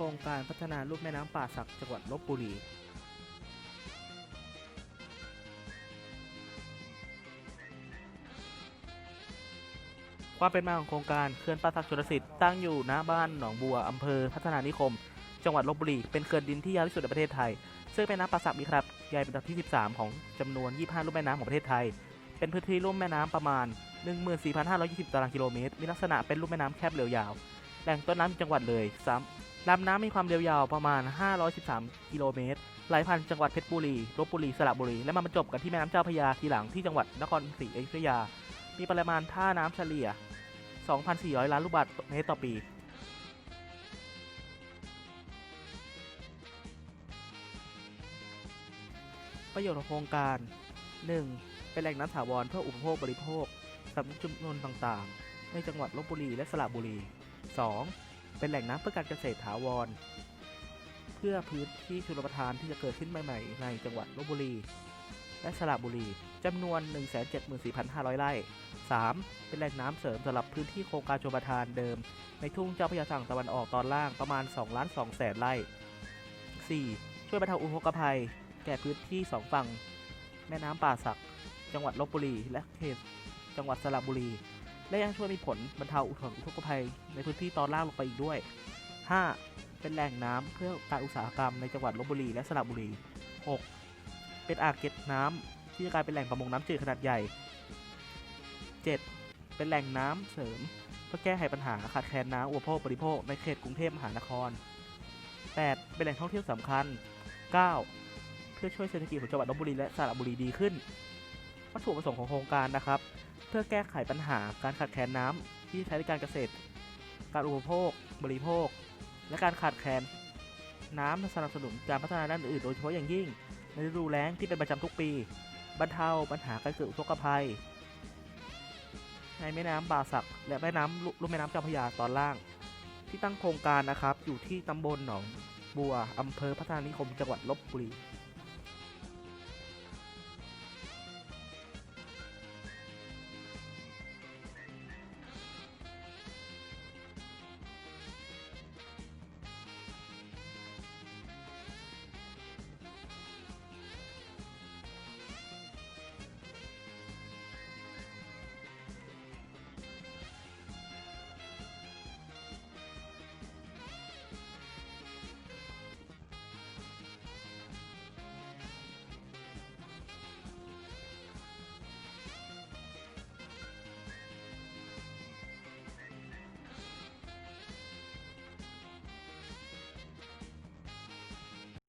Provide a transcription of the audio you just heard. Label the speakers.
Speaker 1: ครงการพัฒนารูปแม่น้ำป่าสักจังหวัดลบบุรีความเป็นมาของโครงการเขื่อนป่าสักชลสิทธิ์ตั้งอยู่ณบ้านหนองบัวอำเภอพัฒนานิคม จังหวัดลบบุรีเป็นเขื่อนดินที่ยาวที่สุดในประเทศไทย ซึ่งแม่น้ำป่าสักมีขนาดใหญ่เป็นอันดับที่ 13 ของจำนวน 25ลูกแม่น้ำของประเทศไทย เป็นพื้นที่ลุ่มแม่น้ำประมาณ 14,520 ตารางกิโลเมตร มีลักษณะเป็นลุ่มแม่น้ำแคบเรียวยาว แหล่งต้นน้ำจังหวัดเลยซ้ำ ลำน้ำมีความเรียวยาวประมาณ 513 กิโลเมตรไหลผ่านจังหวัดเพชรบุรีลบบุรี สระบุรี และมาบรรจบกันที่แม่น้ำเจ้าพระยาทีหลังที่จังหวัดนครศรีอยุธยา มีปริมาณท่าน้ำเฉลี่ย 2,400 ล้านลูกบาศก์เมตรต่อปี ประโยชน์ของโครงการ 1. เป็นแหล่งน้ำถาวรเพื่ออุปโภคบริโภคสำหรับชุมชนต่างๆ ในจังหวัดลบบุรีและสระบุรี 2. เป็นแหล่งน้ำเพื่อการเกษตรถาวร เพื่อพื้นที่ชลประทานที่จะเกิดขึ้นใหม่ ๆ ในจังหวัดลบบุรี และสระบุรีจำนวน 174,500 ไร่ 3. เป็นแหล่งน้ำเสริมสำหรับพื้นที่โครงการชลประทานเดิม ในทุ่งเจ้าพระยาฝั่งตะวันออกตอนล่างประมาณ2ล้าน2แสนไร่ 4. ช่วยบรรเทาอุทกภัย แก่พื้นที่สองฝั่ง แม่น้ำป่าสัก จังหวัดลบบุรี และเขตจังหวัดสระบุรี และยังช่วยมีผลบรรเทาอุทกภัยในพื้นที่ตอนล่างลงไปอีกด้วย 5. เป็นแหล่งน้ำเพื่อการอุตสาหกรรมในจังหวัดลบบุรีและสระบุรี 6. เป็นอ่างเก็บน้ำที่จะกลายเป็นแหล่งประมงน้ำจืดขนาดใหญ่ 7. เป็นแหล่งน้ำเสริมเพื่อแก้ไขปัญหาขาดแคลนน้ำอุปโภคบริโภคในเขตกรุงเทพมหานคร 8. เป็นแหล่งท่องเที่ยวสำคัญ 9. เพื่อช่วยเศรษฐกิจของจังหวัดลบบุรีและสระบุรีดีขึ้นวัตถุประสงค์ของโครงการนะครับ เพื่อแก้ไขปัญหาการขาดแคลนน้ำที่ใช้ในการเกษตร การอุปโภค บริโภค และการขาดแคลนน้ำสนับสนุนการพัฒนาด้านอื่นโดยเฉพาะอย่างยิ่ง ในฤดูแล้งที่เป็นประจำทุกปี บรรเทาปัญหาการเกิดอุทกภัย ในแม่น้ำบาสักและแม่น้ำลุ่มแม่น้ำเจ้าพระยาตอนล่าง ที่ตั้งโครงการนะครับอยู่ที่ตำบลหนองบัวอำเภอพัฒนานิคมจังหวัดลบบุรี